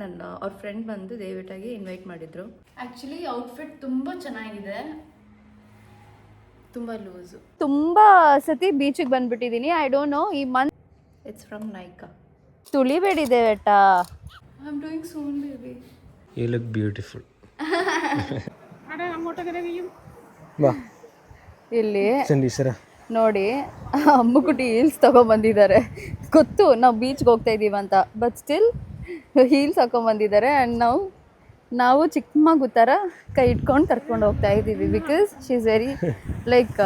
ನನ್ನ ಅವ್ರ ಫ್ರೆಂಡ್ ಬಂದು ದಯವಿಟ್ಟಾಗಿ ಇನ್ವೈಟ್ ಮಾಡಿದ್ರು. ಆಕ್ಚುಲಿ ಔಟ್ಫಿಟ್ ತುಂಬಾ ಚೆನ್ನಾಗಿದೆ. ತುಂಬಾ ಲೂಸ್. ತುಂಬಾ ಸತಿ ಬೀಚಿಗೆ ಬಂದ್ಬಿಟ್ಟಿದ್ದೀನಿ ಐ ಡೋಂಟ್ ನೋ ಈ ಮಂತ್ ಇಟ್ಸ್ ಫ್ರಮ್ ನೈಕಾ ತುಳಿಬೇಡಿ ದೇವೇಟ I am doing soon baby You look beautiful. ಬಾ. ಇಲ್ಲಿ ಸಂಡಿ ಸರ. ನೋಡಿ ಅಮ್ಮುಕುಟಿ ಹೀಲ್ಸ್ ತಗೊಂಬಂದಿದ್ದಾರೆ. ಗೊತ್ತು ನಾವು ಬೀಚ್ಗೆ ಹೋಗ್ತಾ ಇದ್ದೀವಿ ಅಂತ. ಬಟ್ ಸ್ಟಿಲ್ ಹೀಲ್ಸ್ ಹಾಕೊಂಬಂದಿದ್ದಾರೆ ಆ್ಯಂಡ್ ನಾವು ನಾವು ಚಿಕ್ಕ ಮಗು ಥರ ಕೈ ಇಟ್ಕೊಂಡು ಕರ್ಕೊಂಡು ಹೋಗ್ತಾ ಇದ್ದೀವಿ because she is very like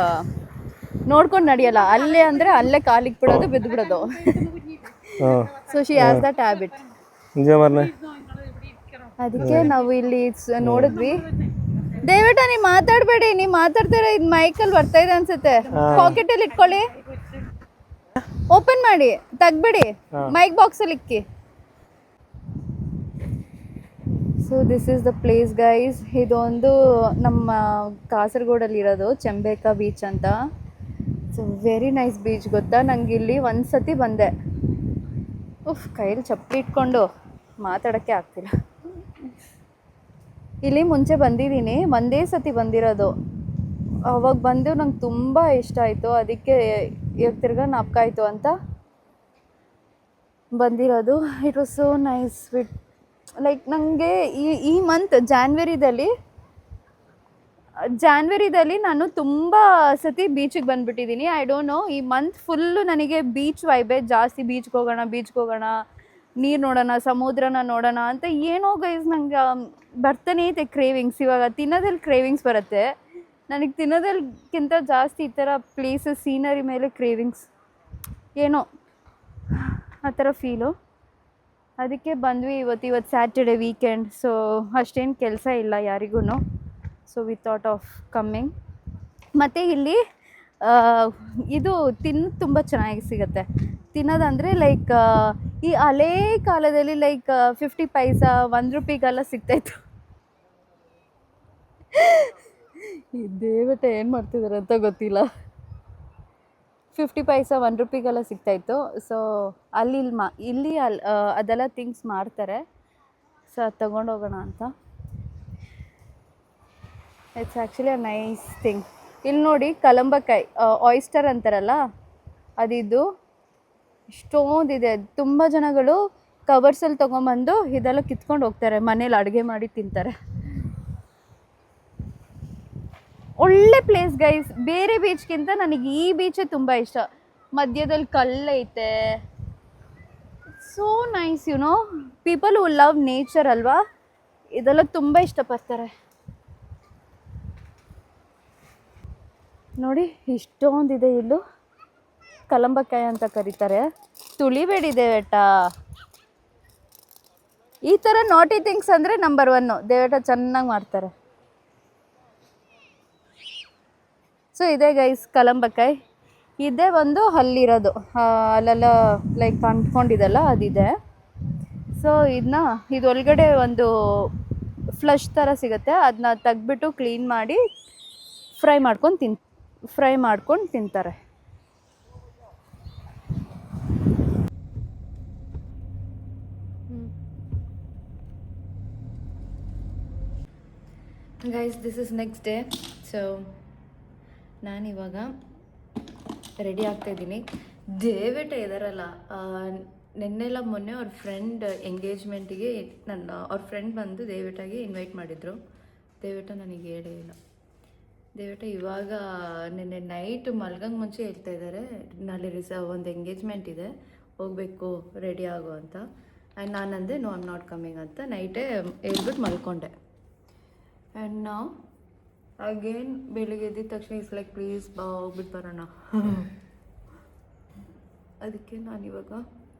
ನೋಡ್ಕೊಂಡು ನಡೆಯಲ್ಲ. ಅಲ್ಲೇ ಅಂದರೆ ಅಲ್ಲೇ ಕಾಲಿಗೆ ಬಿಡೋದು ಬಿದ್ದು ಬಿಡೋದು. So she has that habit ನಿಜ ಮಾರ್ನೆ. ಅದಕ್ಕೆ ನಾವು ಇಲ್ಲಿ ಸ್- ನೋಡಿದ್ವಿ. ದಯವಿಟ್ಟು ನೀವು ಮಾತಾಡಬೇಡಿ. ನೀವು ಮಾತಾಡ್ತೀರ ಇದು ಮೈಕಲ್ಲಿ ಬರ್ತಾ ಇದೆ ಅನ್ಸುತ್ತೆ. ಪಾಕೆಟಲ್ಲಿ ಇಟ್ಕೊಳ್ಳಿ. ಓಪನ್ ಮಾಡಿ. ತೆಗ್ಬಿಡಿ. ಮೈಕ್ ಬಾಕ್ಸಲ್ಲಿ ಇಕ್ಕಿ. So this is the place guys ಇದೊಂದು ನಮ್ಮ ಕಾಸರಗೋಡಲ್ಲಿರೋದು ಚೆಂಬೇಕ ಬೀಚ್ ಅಂತ. ಸೊ ವೆರಿ ನೈಸ್ ಬೀಚ್ ಗೊತ್ತಾ? ನಂಗೆ ಇಲ್ಲಿ ಒಂದು ಸತಿ ಬಂದೆ. ಉಫ್ ಕೈಯಲ್ಲಿ ಚಪ್ಪಲಿ ಇಟ್ಕೊಂಡು ಮಾತಾಡೋಕ್ಕೆ ಆಗ್ತಿಲ್ಲ. ಇಲ್ಲಿ ಮುಂಚೆ ಬಂದಿದ್ದೀನಿ. ಒಂದೇ ಸತಿ ಬಂದಿರೋದು. ಅವಾಗ ಬಂದು ನಂಗೆ ತುಂಬ ಇಷ್ಟ ಆಯಿತು. ಅದಕ್ಕೆ ಇವಾಗ ತಿರ್ಗಾ ನಾಪ್ಕಾಯಿತು ಅಂತ ಬಂದಿರೋದು. It was so nice with like ನನಗೆ ಈ ಈ ಮಂತ್ ಜಾನ್ವರಿದಲ್ಲಿ ಜಾನ್ವರಿದಲ್ಲಿ ನಾನು ತುಂಬ ಸತಿ ಬೀಚಿಗೆ ಬಂದುಬಿಟ್ಟಿದ್ದೀನಿ ಐ ಡೋಂಟ್ ನೋ ಈ ಮಂತ್ ಫುಲ್ಲು ನನಗೆ ಬೀಚ್ ವೈಬೇ ಜಾಸ್ತಿ. ಬೀಚ್ಗೆ ಹೋಗೋಣ ಬೀಚ್ಗೆ ಹೋಗೋಣ, ನೀರು ನೋಡೋಣ, ಸಮುದ್ರನ ನೋಡೋಣ ಅಂತ ಏನೋ ಗೈಸ್ ನಂಗೆ ಬರ್ತಾನೆ ಇದೆ ಕ್ರೇವಿಂಗ್ಸ್ ಇವಾಗ ತಿನ್ನೋದಲ್ಲಿ ಕ್ರೇವಿಂಗ್ಸ್ ಬರುತ್ತೆ. ನನಗೆ ತಿನ್ನೋದಕ್ಕಿಂತ ಜಾಸ್ತಿ ಈ ಥರ ಪ್ಲೇಸಸ್ ಸೀನರಿ ಮೇಲೆ ಕ್ರೇವಿಂಗ್ಸ್ ಏನೋ, ಆ ಥರ ಫೀಲು ಅದಕ್ಕೆ ಬಂದ್ವಿ ಇವತ್ತು ಇವತ್ತು ಸ್ಯಾಟರ್ಡೆ ವೀಕೆಂಡ್ ಸೊ ಅಷ್ಟೇನು ಕೆಲಸ ಇಲ್ಲ ಯಾರಿಗೂ so we thought of coming ಮತ್ತು ಇಲ್ಲಿ ಇದು ತಿನ್ನ ತುಂಬ ಚೆನ್ನಾಗಿ ಸಿಗುತ್ತೆ. ತಿನ್ನೋದಂದರೆ ಲೈಕ್ ಈ ಹಳೇ ಕಾಲದಲ್ಲಿ ಲೈಕ್ ಫಿಫ್ಟಿ ಪೈಸ ಒಂದು ರೂಪಾಯಿಗೆಲ್ಲ ಸಿಗ್ತಾಯಿತ್ತು ಈ ದೇವತೆ ಏನು ಮಾಡ್ತಿದ್ದಾರೆ ಅಂತ ಗೊತ್ತಿಲ್ಲ. ಫಿಫ್ಟಿ ಪೈಸ ಒನ್ ರುಪಿಗೆಲ್ಲ ಸಿಗ್ತಾಯಿತ್ತು ಸೊ ಅಲ್ಲಿ ಇಲ್ಲಿ ಮಾ ಇಲ್ಲಿ ಅಲ್ಲಿ ಅದೆಲ್ಲ ಥಿಂಗ್ಸ್ ಮಾಡ್ತಾರೆ. ಸೊ ಅದು ತೊಗೊಂಡೋಗೋಣ ಅಂತ. It's actually a nice thing ಇಲ್ಲಿ ನೋಡಿ ಕಲಂಬಕಾಯಿ ಆಯಿಸ್ಟರ್ ಅಂತಾರಲ್ಲ ಅದಿದ್ದು ಇಷ್ಟೊಂದಿದೆ ತುಂಬ ಜನಗಳು ಕವರ್ಸಲ್ಲಿ ತೊಗೊಂಬಂದು ಇದೆಲ್ಲ ಕಿತ್ಕೊಂಡು ಹೋಗ್ತಾರೆ. ಮನೇಲಿ ಅಡುಗೆ ಮಾಡಿ ತಿಂತಾರೆ. ಒಳ್ಳೆ ಪ್ಲೇಸ್ ಗೈಸ್ ಬೇರೆ ಬೀಚ್ಗಿಂತ ನನಗೆ ಈ ಬೀಚೇ ತುಂಬ ಇಷ್ಟ. ಮಧ್ಯದಲ್ಲಿ ಕಲ್ಲೈತೆ so nice you know people who love nature ಅಲ್ವಾ, ಇದೆಲ್ಲ ತುಂಬ ಇಷ್ಟಪಡ್ತಾರೆ. ನೋಡಿ, ಇಷ್ಟೊಂದಿದೆ ಇಲ್ಲು. ಕಲಂಬಕಾಯಿ ಅಂತ ಕರೀತಾರೆ. ತುಳಿಬೇಡಿ ಬೇಟ ಈ ಥರ ನಾಟಿ ಥಿಂಗ್ಸ್ ಅಂದರೆ ನಂಬರ್ ಒನ್ನು ದೇವೇಟ ಚೆನ್ನಾಗಿ ಮಾಡ್ತಾರೆ. ಸೊ ಇದೆ ಗೈಸ್ ಕಲಂಬಕಾಯಿ. ಇದೇ ಒಂದು ಅಲ್ಲಿರೋದು ಅಲ್ಲೆಲ್ಲ ಲೈಕ್ ಅಂಟ್ಕೊಂಡಿದೆಲ್ಲ ಅದಿದೆ. ಸೊ ಇದನ್ನ ಇದು ಒಳಗಡೆ ಒಂದು ಫ್ಲಶ್ ಥರ ಸಿಗುತ್ತೆ. ಅದನ್ನ ತೆಗ್ಬಿಟ್ಟು ಕ್ಲೀನ್ ಮಾಡಿ ಫ್ರೈ ಮಾಡ್ಕೊಂಡು ತಿನ್ ಫ್ರೈ ಮಾಡ್ಕೊಂಡು ತಿಂತಾರೆ. Guys this is next day so ನಾನಿವಾಗ ರೆಡಿ ಆಗ್ತಾ ಇದ್ದೀನಿ. ದೇವೇಟ ಇದಾರಲ್ಲ ನಿನ್ನೆಲ್ಲ ಮೊನ್ನೆ ಅವ್ರ ಫ್ರೆಂಡ್ ಎಂಗೇಜ್ಮೆಂಟಿಗೆ ನನ್ನ, ಅವ್ರ ಫ್ರೆಂಡ್ ಬಂದು ದಯವಿಟ್ಟಾಗಿ ಇನ್ವೈಟ್ ಮಾಡಿದರು. ದಯವಿಟ್ಟು ನನಗೆ ಹೇಳೇ ಇಲ್ಲ. ದಯವಿಟ್ಟು ಇವಾಗ ನಿನ್ನೆ ನೈಟ್ ಮಲ್ಗಂಗೆ ಮುಂಚೆ ಹೇಳ್ತಾ ಇದ್ದಾರೆ ನಾಳೆ ರಿಸ, ಒಂದು ಎಂಗೇಜ್ಮೆಂಟ್ ಇದೆ, ಹೋಗಬೇಕು ರೆಡಿ ಆಗು ಅಂತ. ಆ್ಯಂಡ್ ನಾನು ಅಂದೆ ನೋ ಐಮ್ ನಾಟ್ ಕಮ್ಮಿಂಗ್ ಅಂತ ನೈಟೇ ಹೇಳ್ಬಿಟ್ಟು ಮಲ್ಕೊಂಡೆ. ಆ್ಯಂಡ್ ನಾವು ಅಗೇನ್ ಬೆಳಿಗ್ಗೆ ಎದ್ದಿದ ತಕ್ಷಣ ಇಸ್ ಲೈಕ್ ಪ್ಲೀಸ್ ಬಾ ಹೋಗ್ಬಿಟ್ಟು ಬರೋಣ. ಅದಕ್ಕೆ ಇವಾಗ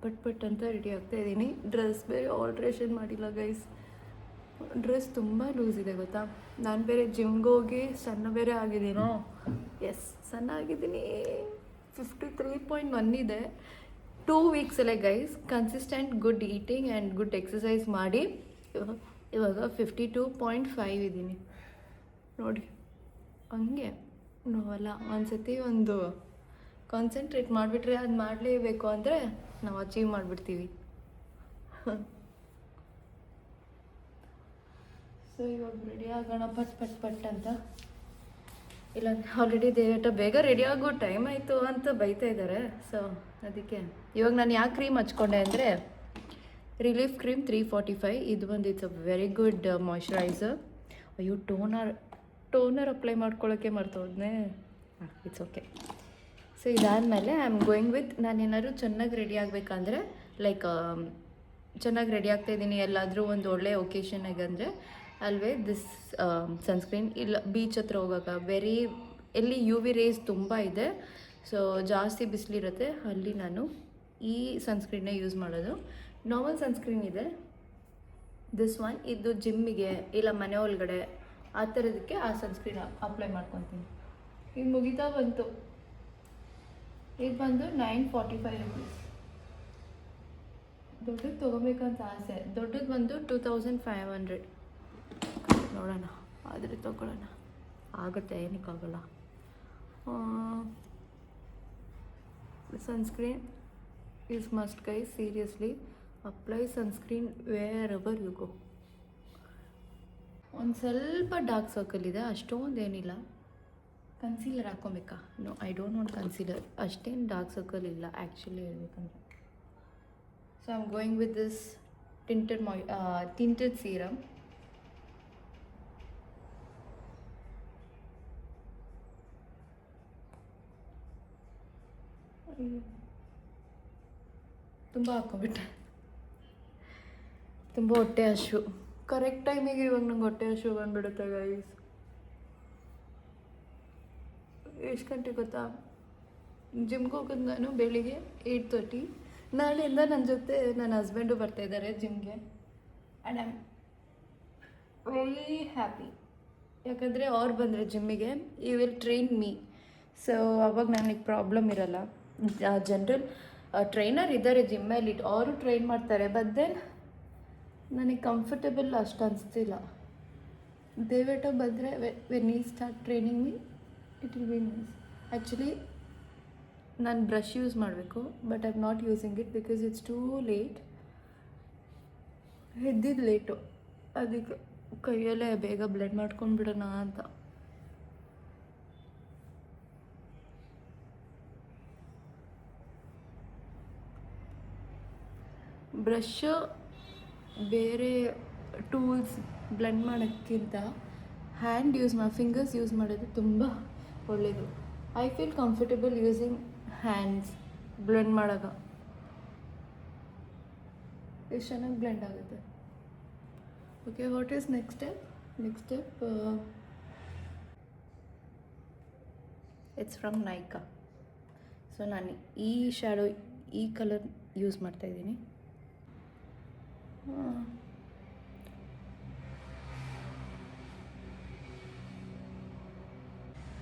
ಪಟ್ ಪಟ್ ಅಂತ ರೆಡಿ ಆಗ್ತಾ ಇದ್ದೀನಿ. ಡ್ರೆಸ್ ಬೇರೆ ಆಲ್ಟ್ರೇಷನ್ ಮಾಡಿಲ್ಲ ಗೈಸ್ ಡ್ರೆಸ್ ತುಂಬ ಲೂಸ್ ಇದೆ, ಗೊತ್ತಾ? ನಾನು ಬೇರೆ ಜಿಮ್ಗೆ ಹೋಗಿ ಸಣ್ಣ ಬೇರೆ ಆಗಿದ್ದೀನೋ? ಎಸ್ ಸಣ್ಣ ಆಗಿದ್ದೀನಿ. ಫಿಫ್ಟಿ ತ್ರೀ ಪಾಯಿಂಟ್ ಒನ್ ಇದೆ two ವೀಕ್ಸಲ್ಲೇ guys consistent good eating and good exercise ಮಾಡಿ, ಇವಾಗ ಫಿಫ್ಟಿ ಟೂ ಪಾಯಿಂಟ್ ಫೈವ್ ಇದ್ದೀನಿ. ನೋಡಿ. ಹಂಗೆ ನಾವಲ್ಲ, ಒಂದ್ಸತಿ ಒಂದು ಕಾನ್ಸಂಟ್ರೇಟ್ ಮಾಡಿಬಿಟ್ರೆ ಅದು ಮಾಡಲೇಬೇಕು ಅಂದರೆ ನಾವು ಅಚೀವ್ ಮಾಡಿಬಿಡ್ತೀವಿ. ಸೊ ಇವಾಗ ರೆಡಿ ಆಗೋಣ ಪಟ್ ಪಟ್ ಪಟ್ ಅಂತ. ಇಲ್ಲ ಆಲ್ರೆಡಿ ದೇವೇಟ ಬೇಗ ರೆಡಿ ಆಗೋ ಟೈಮ್ ಆಯಿತು ಅಂತ ಬೈತಾ ಇದ್ದಾರೆ ಸೊ ಅದಕ್ಕೆ ಇವಾಗ ನಾನು ಯಾಕೆ ಕ್ರೀಮ್ ಹಚ್ಕೊಂಡೆ ಅಂದರೆ relief cream three forty five ಇದು ಒಂದು it's a very good moisturiser ಅಯ್ಯೋ ಟೋನರ್ ಟೋನರ್ ಅಪ್ಲೈ ಮಾಡ್ಕೊಳ್ಳೋಕೆ ಮರ್ತೋದ್ನೆ. ಇಟ್ಸ್ ಓಕೆ ಸೊ ಇದಾದಮೇಲೆ ಐ ಆಮ್ ಗೋಯಿಂಗ್ ವಿತ್ ನಾನು ಏನಾದ್ರು ಚೆನ್ನಾಗಿ ರೆಡಿ ಆಗಬೇಕಂದ್ರೆ ಲೈಕ್ ಚೆನ್ನಾಗಿ ರೆಡಿ ಆಗ್ತಾ ಇದ್ದೀನಿ ಎಲ್ಲಾದರೂ ಒಂದು ಒಳ್ಳೆ ಒಕೇಶನ್ ಆಗಂದರೆ ಅಲ್ವೇ ದಿಸ್ ಸನ್ಸ್ಕ್ರೀನ್ ಇಲ್ಲ ಬೀಚ್ ಹತ್ರ ಹೋಗಾಗ ವೆರಿ ಎಲ್ಲಿ ಯು ವಿ ರೇಸ್ ತುಂಬ ಇದೆ ಸೊ ಜಾಸ್ತಿ ಬಿಸಿಲಿರುತ್ತೆ ಅಲ್ಲಿ ನಾನು ಈ ಸನ್ಸ್ಕ್ರೀನ್ನೇ ಯೂಸ್ ಮಾಡೋದು. ನಾರ್ಮಲ್ ಸನ್ಸ್ಕ್ರೀನ್ ಇದೆ. ದಿಸ್ ಒನ್ ಇದು ಜಿಮ್ಮಿಗೆ ಇಲ್ಲ ಮನೆ ಒಳಗಡೆ ಆ ಥರದಕ್ಕೆ ಆ ಸನ್ಸ್ಕ್ರೀನ್ ಅಪ್ಲೈ ಮಾಡ್ಕೊತೀನಿ. ಈಗ ಮುಗಿತಾ ಬಂತು. ಇದು ಬಂದು ನೈನ್ ಫಾರ್ಟಿ ಫೈವ್ ರುಪೀಸ್. ದೊಡ್ಡದು ತೊಗೋಬೇಕಂತ ಆಸೆ. ದೊಡ್ಡದು ಬಂದು ಟೂ ತೌಸಂಡ್ ಫೈವ್ ಹಂಡ್ರೆಡ್. ನೋಡೋಣ, ಆದರೆ ತೊಗೊಳ್ಳೋಣ. ಆಗುತ್ತೆ, ಏನಕ್ಕಾಗಲ್ಲ. Sunscreen is must guy seriously. Apply sunscreen wherever you go ಒಂದು ಸ್ವಲ್ಪ ಡಾರ್ಕ್ ಸರ್ಕಲ್ ಇದೆ ಅಷ್ಟೊಂದು ಏನಿಲ್ಲ concealer ಹಾಕ್ಕೊಬೇಕಾ no I don't want concealer ಅಷ್ಟೇನು ಡಾರ್ಕ್ ಸರ್ಕಲ್ ಇಲ್ಲ ಆ್ಯಕ್ಚುಲಿ ಹೇಳ್ಬೇಕಂದ್ರೆ. So I am going with this tinted my tinted serum ತುಂಬ ಹಾಕ್ಕೊಂಬಿಟ್ಟೆ ತುಂಬ ಹೊಟ್ಟೆ ಹಶು ಕರೆಕ್ಟ್ ಟೈಮಿಗೆ ಇವಾಗ ನಂಗೆ ಹೊಟ್ಟೆ ಹಸಿವು ಬಂದ್ಬಿಡುತ್ತೆ ಗೈಸ್ ಎಷ್ಟು ಗಂಟೆ ಗೊತ್ತಾ? ಜಿಮ್ಗೆ ಹೋಗೋದು ನಾನು ಬೆಳಿಗ್ಗೆ ಏಯ್ಟ್ ತರ್ಟಿ ನಾಳೆಯಿಂದ ನನ್ನ ಜೊತೆ ನನ್ನ ಹಸ್ಬೆಂಡು ಬರ್ತಾ ಇದ್ದಾರೆ ಜಿಮ್ಗೆ. ಆ್ಯಂಡ್ ಐಮ್ ವೆರಿ ಹ್ಯಾಪಿ ಯಾಕಂದರೆ ಅವ್ರು ಬಂದರೆ ಜಿಮ್ಮಿಗೆ you will train me so ಅವಾಗ ನನಗೆ ಪ್ರಾಬ್ಲಮ್ ಇರಲ್ಲ. ಜನರಲ್ ಟ್ರೈನರ್ ಇದ್ದಾರೆ ಜಿಮ್ಮಲ್ಲಿ ಅವರು ಟ್ರೈನ್ ಮಾಡ್ತಾರೆ. ಬಟ್ ದೆನ್ ನನಗೆ ಕಂಫರ್ಟಬಲ್ ಅಷ್ಟು ಅನಿಸ್ತಿಲ್ಲ. ದಯವಿಟ್ಟು ಬಂದರೆ when he start training me it will be nice actually ನಾನು ಬ್ರಷ್ ಯೂಸ್ ಮಾಡಬೇಕು but I am not using it because it's too late ಎದ್ದಿದ್ದು late ಅದಕ್ಕೆ ಕೈಯಲ್ಲೇ ಬೇಗ ಬ್ಲೆಡ್ ಮಾಡ್ಕೊಂಡು ಬಿಡೋಣ ಅಂತ. ಬ್ರಷ್ ಬೇರೆ ಟೂಲ್ಸ್ ಬ್ಲೆಂಡ್ ಮಾಡೋಕ್ಕಿಂತ ಹ್ಯಾಂಡ್ ಯೂಸ್ ಮಾಡಿ ಫಿಂಗರ್ಸ್ ಯೂಸ್ ಮಾಡೋದು ತುಂಬ ಒಳ್ಳೆಯದು I feel comfortable using hands blend ಮಾಡಾಗ ಎಷ್ಟು ಚೆನ್ನಾಗಿ ಬ್ಲೆಂಡ್ ಆಗುತ್ತೆ. Okay what is next step next step it's from Nykaa so ನಾನು ಈ ಶ್ಯಾಡೋ ಈ ಕಲರ್ ಯೂಸ್ ಮಾಡ್ತಾಯಿದ್ದೀನಿ Hmm.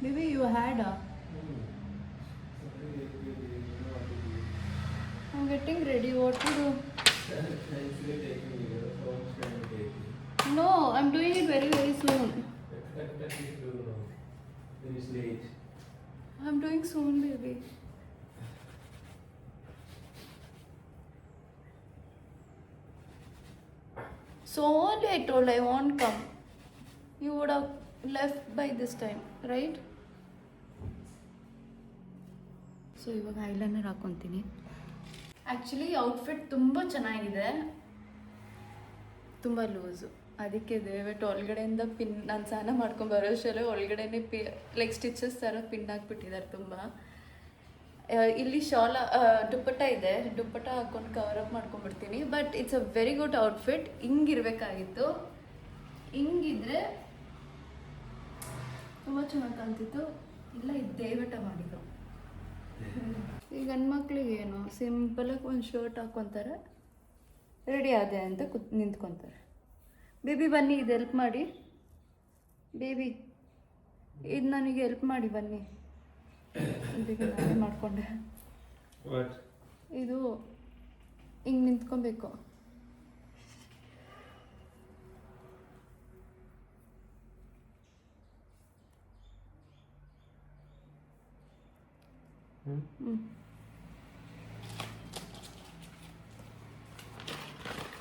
Maybe you had a. I'm getting ready. What to do? No, I'm doing it very very soon. I'm doing soon, baby. So only I told I won't come. You would have left by this time, right? So ಇವಾಗ eyeliner ಹಾಕೊತೀನಿ actually outfit ತುಂಬ ಚೆನ್ನಾಗಿದೆ ತುಂಬ loose ಅದಕ್ಕೆ ದಯವಿಟ್ಟು ಒಳಗಡೆಯಿಂದ pin ನಾನು ಸ್ನಾನ ಮಾಡ್ಕೊಂಡು ಬರೋಷ್ಟರಲ್ಲೇ ಒಳಗಡೆನೆ ಪಿ ಲೈಕ್ ಸ್ಟಿಚಸ್ ಥರ ಪಿನ್ ಹಾಕ್ಬಿಟ್ಟಿದ್ದಾರೆ ತುಂಬ ಇಲ್ಲಿ ಶಾಲ ದುಪ್ಪಟ್ಟ ಇದೆ. ದುಪ್ಪಟ್ಟ ಹಾಕೊಂಡು cover up ಮಾಡ್ಕೊಂಡ್ಬಿಡ್ತೀನಿ. But it's a very good outfit ಹಿಂಗಿರ್ಬೇಕಾಗಿತ್ತು. ಹಿಂಗಿದ್ರೆ ತುಂಬ ಚೆನ್ನಾಗಿ ಕಾಣ್ತಿತ್ತು. ಇಲ್ಲ ಇದು ದಯವಿಟ್ಟ ಮಾಡಿದ್ರು ಈ ಗಂಡ್ಮಕ್ಳಿಗೆ ಏನು? ಸಿಂಪಲಾಗಿ ಒಂದು ಶರ್ಟ್ ಹಾಕ್ಕೊತಾರೆ ರೆಡಿ ಆದೆ ಅಂತ ಕುತ್, ನಿಂತ್ಕೊತಾರೆ. ಬೇಬಿ ಬನ್ನಿ, ಇದು ಹೆಲ್ಪ್ ಮಾಡಿ. ಬೇಬಿ ಇದು ನನಗೆ ಹೆಲ್ಪ್ ಮಾಡಿ, ಬನ್ನಿ. ಬೇಗ ನಾನೇ ಮಾಡಿಕೊಂಡೆ? ಇದು ಹಿಂಗೆ ನಿಂತ್ಕೊಬೇಕು.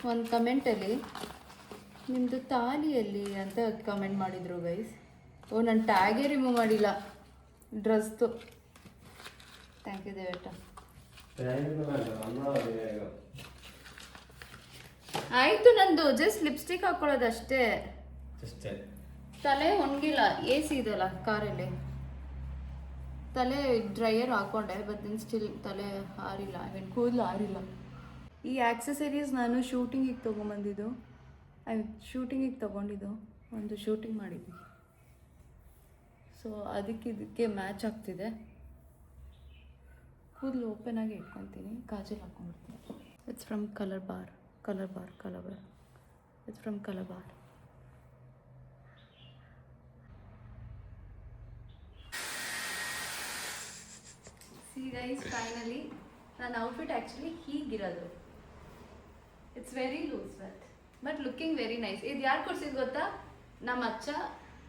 ಒಂದು ಕಮೆಂಟಲ್ಲಿ ನಿಮ್ಮದು ತಾಲಿಯಲ್ಲಿ ಅಂತ ಕಮೆಂಟ್ ಮಾಡಿದ್ರು ಗೈಸ್ ಓ ನಾನು ಟ್ಯಾಗೇ ರಿಮೂವ್ ಮಾಡಿಲ್ಲ. ಡ್ರೆಸ್ದು ಥ್ಯಾಂಕ್ ಯು ದೇವೇಟ ಆಯಿತು ನಂದು ಜಸ್ಟ್ ಲಿಪ್ಸ್ಟಿಕ್ ಹಾಕೊಳ್ಳೋದಷ್ಟೇ. ತಲೆ ಒಣಗಿಲ್ಲ ಎ ಸಿ ಇದೆಯಲ್ಲ ಕಾರಲ್ಲಿ. ತಲೆ ಡ್ರೈಯರ್ ಹಾಕೊಂಡೆ ಬಟ್ ದೆನ್ ಸ್ಟಿಲ್ ತಲೆ ಹಾರಿಲ್ಲ ಐ ಮೀನ್ ಕೂದಲು ಹಾರಿಲ್ಲ. ಈ ಆಕ್ಸೆಸರೀಸ್ ನಾನು ಶೂಟಿಂಗಿಗೆ ತೊಗೊಂಬಂದಿದ್ದು. ಐ ಶೂಟಿಂಗಿಗೆ ತೊಗೊಂಡಿದ್ದು. ಒಂದು ಶೂಟಿಂಗ್ ಮಾಡಿದ್ವಿ. ಸೊ ಅದಕ್ಕೆ ಇದಕ್ಕೆ ಮ್ಯಾಚ್ ಆಗ್ತಿದೆ. ಕೂದಲು ಓಪನ್ ಆಗಿ ಇಟ್ಕೊತೀನಿ. Kajal ಹಾಕ್ಕೊಂಡ್ಬಿಡ್ತೀನಿ it's from Colorbar Colorbar Colorbar it's from Colorbar guys finally ನನ್ನ outfit actually ಹೀಗಿರೋದು. It's very loose but but looking very nice ಇದು ಯಾರು ಕೊಡ್ಸಿದ್ದು ಗೊತ್ತಾ? ನಮ್ಮ ಅಚ್ಚ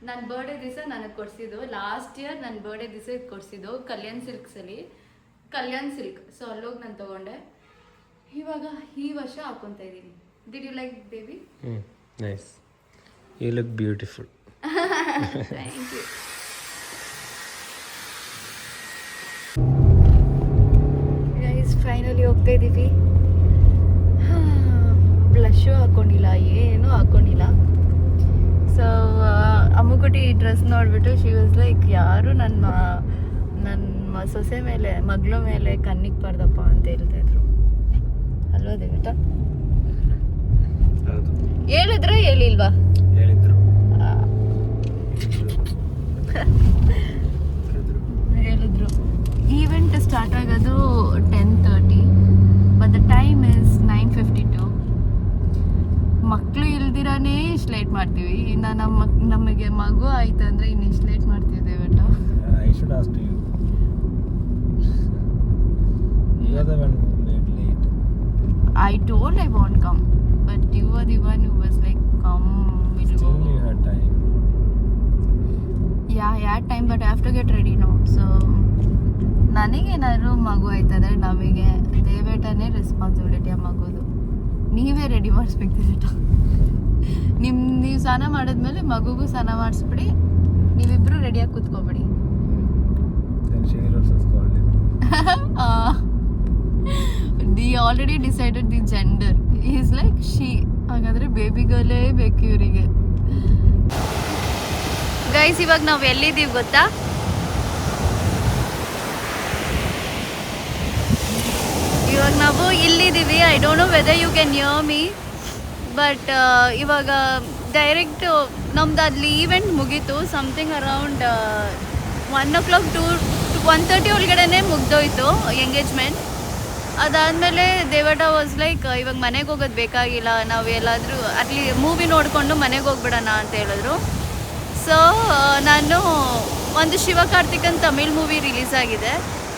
ನನ್ನ ಬರ್ಡೇ ದಿವಸ ನನಗೆ ಕೊಡಿಸಿದ್ದು. ಲಾಸ್ಟ್ ಇಯರ್ ನನ್ನ ಬರ್ಡೇ ದಿವಸ ಇದು ಕೊಡಿಸಿದ್ದು ಕಲ್ಯಾಣ್ ಸಿಲ್ಕ್ಸಲ್ಲಿ ಕಲ್ಯಾಣ್ ಸಿಲ್ಕ್ ಸೊ ಅಲ್ಲೋಗಿ ನಾನು ತೊಗೊಂಡೆ. ಇವಾಗ ಈ ವರ್ಷ ಹಾಕೊತಾ ಇದ್ದೀನಿ did you like baby nice you look beautiful thank you guys finally ಹೋಗ್ತಾ ಇದ್ದೀವಿ ಬ್ಲಷು ಹಾಕೊಂಡಿಲ್ಲ ಏನೂ ಹಾಕೊಂಡಿಲ್ಲ. ಸೊ ಅಮ್ಮುಗುಟಿ ಡ್ರೆಸ್ ನೋಡಿಬಿಟ್ಟು ಶಿ ವಾಸ್ ಲೈಕ್ ಯಾರು ನನ್ನ ನನ್ನ ಸೊಸೆ ಮೇಲೆ ಮಗಳ ಮೇಲೆ ಕಣ್ಣಿಗೆ ಬರ್ದಪ್ಪ ಅಂತ ಹೇಳ್ತಾ ಇದ್ರು. ಅಲ್ವಾ ದೇವಿಟ ಹೇಳಿದ್ರೆ ಹೇಳಿಲ್ವಾ? ಹೇಳಿದ್ರು. ಹೇಳಿದ್ರು. ಈವೆಂಟ್ ಸ್ಟಾರ್ಟ್ ಆಗೋದು ten thirty but the time is nine fifty two ಮಕ್ಕಳು ಇಲ್ದಿರಾನೇ ಇಷ್ಟು ಲೇಟ್ ಮಾಡ್ತೀವಿ. ಇನ್ನು ನಮ್ಮ ನಮಗೆ ಮಗು ಆಯ್ತು ಅಂದರೆ ಇನ್ನು ಇಷ್ಟು ಲೇಟ್ ಮಾಡ್ತಿದ್ದೇವೆ but the one who made late. I told I want come but you are the one who was like come Still you had time. Yeah yeah time but have to get ready no so ನನಗೇನಾದ್ರು ಮಗು ಆಯ್ತಂದ್ರೆ ನಮಗೆ ದೇವೇಟನೇ responsibility ಆ ಮಗುದು. ನೀವೇ ready ಮಾಡಿಸ್ಬೇಕು ದೇವೇಟ ನಿಮ್ಮ ನೀವು ಸ್ನಾನ ಮಾಡಿದ್ಮೇಲೆ ಮಗುಗೂ ಸ್ನಾನ ಮಾಡಿಸ್ಬಿಡಿ. ನೀವಿಬ್ರು ರೆಡಿಯಾಗಿ ಕೂತ್ಕೊಬಿಡಿ. The already decided the gender is like she ಹಾಗಾದ್ರೆ ಬೇಬಿ ಗರ್ಲೇ ಬೇಕು ಇವರಿಗೆ. ಗೈಸ್ ಇವಾಗ ನಾವು ಎಲ್ಲಿದ್ದೀವಿ ಗೊತ್ತಾ? ಇವಾಗ ನಾವು ಇಲ್ಲಿದ್ದೀವಿ. I don't know whether you can hear me but ಇವಾಗ ಡೈರೆಕ್ಟ್ ನಮ್ದು ಅಲ್ಲಿ ಈವೆಂಟ್ ಮುಗೀತು something around one o'clock to one thirty ಒಳಗಡೆನೆ ಮುಗ್ದೋಯ್ತು ಎಂಗೇಜ್ಮೆಂಟ್ ಅದಾದಮೇಲೆ ದೇವಟ ವಾಸ್ ಲೈಕ್ ಇವಾಗ ಮನೆಗೆ ಹೋಗೋದು ಬೇಕಾಗಿಲ್ಲ, ನಾವು ಎಲ್ಲಾದರೂ ಅಲ್ಲಿ ಮೂವಿ ನೋಡಿಕೊಂಡು ಮನೆಗೆ ಹೋಗ್ಬಿಡೋಣ ಅಂತ ಹೇಳಿದ್ರು. ಸೊ ನಾನು ಒಂದು ಶಿವಕಾರ್ತಿಕನ್ ತಮಿಳ್ ಮೂವಿ ರಿಲೀಸ್ ಆಗಿದೆ.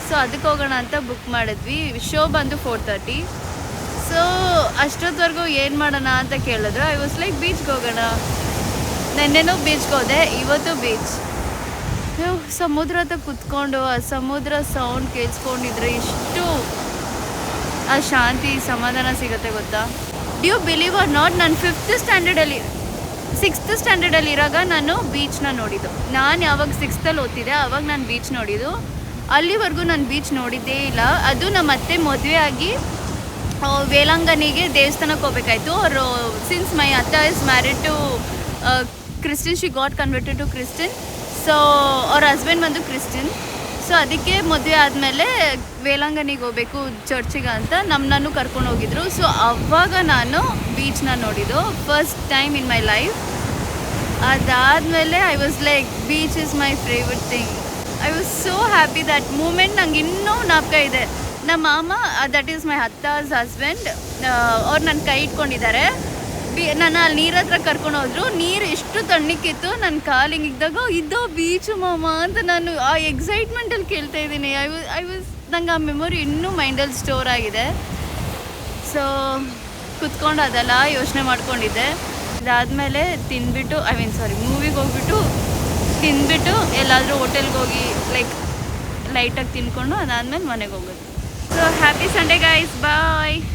ಸೊ ಅದಕ್ಕೆ ಹೋಗೋಣ ಅಂತ ಬುಕ್ ಮಾಡಿದ್ವಿ. ಶೋ ಬಂದು ಫೋರ್ ತರ್ಟಿ ಸೊ ಅಷ್ಟೊತ್ತವರೆಗೂ ಏನು ಮಾಡೋಣ ಅಂತ ಕೇಳಿದ್ರು. ಐ ವಾಸ್ ಲೈಕ್ ಬೀಚ್ಗೆ ಹೋಗೋಣ. ನೆನ್ನೆನೂ ಬೀಚ್ಗೆ ಹೋದೆ, ಇವತ್ತು ಬೀಚ್ ಸಮುದ್ರ ಹತ್ರ ಕುತ್ಕೊಂಡು, ಆ ಸಮುದ್ರ ಸೌಂಡ್ ಕೇಳಿಸ್ಕೊಂಡಿದ್ರೆ ಇಷ್ಟು, ಆ ಶಾಂತಿ, ಸಮಾಧಾನ ಸಿಗುತ್ತೆ ಗೊತ್ತಾ? ಯು ಬಿಲೀವ್ ಆರ್ ನಾಟ್ ನಾನು ಫಿಫ್ತ್ ಸ್ಟ್ಯಾಂಡರ್ಡಲ್ಲಿ ಸಿಕ್ಸ್ತ್ ಸ್ಟ್ಯಾಂಡರ್ಡಲ್ಲಿ ಇರಾಗ ನಾನು ಬೀಚ್ನ ನೋಡಿದ್ದು. ನಾನು ಯಾವಾಗ ಸಿಕ್ಸ್ತಲ್ಲಿ ಓದ್ತಿದ್ದೆ ಆವಾಗ ನಾನು ಬೀಚ್ ನೋಡಿದ್ದು. ಅಲ್ಲಿವರೆಗೂ ನಾನು ಬೀಚ್ ನೋಡಿದ್ದೇ ಇಲ್ಲ. ಅದು ನಮ್ಮ ಅತ್ತೆ ಮದುವೆ ಆಗಿ ಆ, ವೇಲಾಂಗಣಿಗೆ ದೇವಸ್ಥಾನಕ್ಕೆ ಹೋಗ್ಬೇಕಾಯ್ತು. ಅವರು ಸಿನ್ಸ್ ಮೈ ಅತ್ತ is married to Christian she got converted to Christian so ಅವ್ರ ಹಸ್ಬೆಂಡ್ ಬಂದು ಕ್ರಿಸ್ಟಿನ್ ಸೊ ಅದಕ್ಕೆ ಮದುವೆ ಆದಮೇಲೆ ವೇಲಾಂಗಣಿಗೆ ಹೋಗ್ಬೇಕು ಚರ್ಚಿಗೆ ಅಂತ ನಮ್ಮನ್ನು ಕರ್ಕೊಂಡು ಹೋಗಿದ್ರು. ಸೊ ಅವಾಗ ನಾನು ಬೀಚ್ನ ನೋಡಿದ್ದು first time in my life ಅದಾದಮೇಲೆ I was like beach is my favourite thing I was so happy that moment ನಂಗೆ ಇನ್ನೂ ಜ್ಞಾಪಕ ಇದೆ. ನಮ್ಮ ಮಾಮ ದಟ್ ಈಸ್ ಮೈ ಹತ್ತಾಸ್ ಹಸ್ಬೆಂಡ್ ಅವ್ರು ನನ್ನ ಕೈ ಇಟ್ಕೊಂಡಿದ್ದಾರೆ. ಬಿ, ನನ್ನ ಅಲ್ಲಿ ನೀರ ಹತ್ರ ಕರ್ಕೊಂಡು ಹೋದ್ರು, ನೀರು ಎಷ್ಟು ತಣ್ಣಕ್ಕಿತ್ತು ನನ್ನ ಕಾಲು ಹಿಂಗಿದ್ದಾಗ ಇದೋ ಬೀಚು ಮಾಮ ಅಂತ ನಾನು ಆ ಎಕ್ಸೈಟ್ಮೆಂಟಲ್ಲಿ ಕೇಳ್ತಾ ಇದ್ದೀನಿ. ಐ ವಾಸ್ ಐ ವಾಸ್ ನಂಗೆ ಆ ಮೆಮೊರಿ ಇನ್ನೂ ಮೈಂಡಲ್ಲಿ ಸ್ಟೋರ್ ಆಗಿದೆ. ಸೊ ಕುತ್ಕೊಂಡು ಅದೆಲ್ಲ ಯೋಚನೆ ಮಾಡ್ಕೊಂಡಿದ್ದೆ. ಅದಾದಮೇಲೆ ತಿಂದ್ಬಿಟ್ಟು ಐ ಮೀನ್ ಸಾರಿ ಮೂವಿಗೆ ಹೋಗ್ಬಿಟ್ಟು, ತಿಂದ್ಬಿಟ್ಟು ಎಲ್ಲಾದರೂ ಹೋಟೆಲ್ಗೆ ಹೋಗಿ ಲೈಕ್ ಲೈಟಾಗಿ ತಿನ್ಕೊಂಡು ಅದಾದಮೇಲೆ ಮನೆಗೆ ಹೋಗೋದು. So happy Sunday guys bye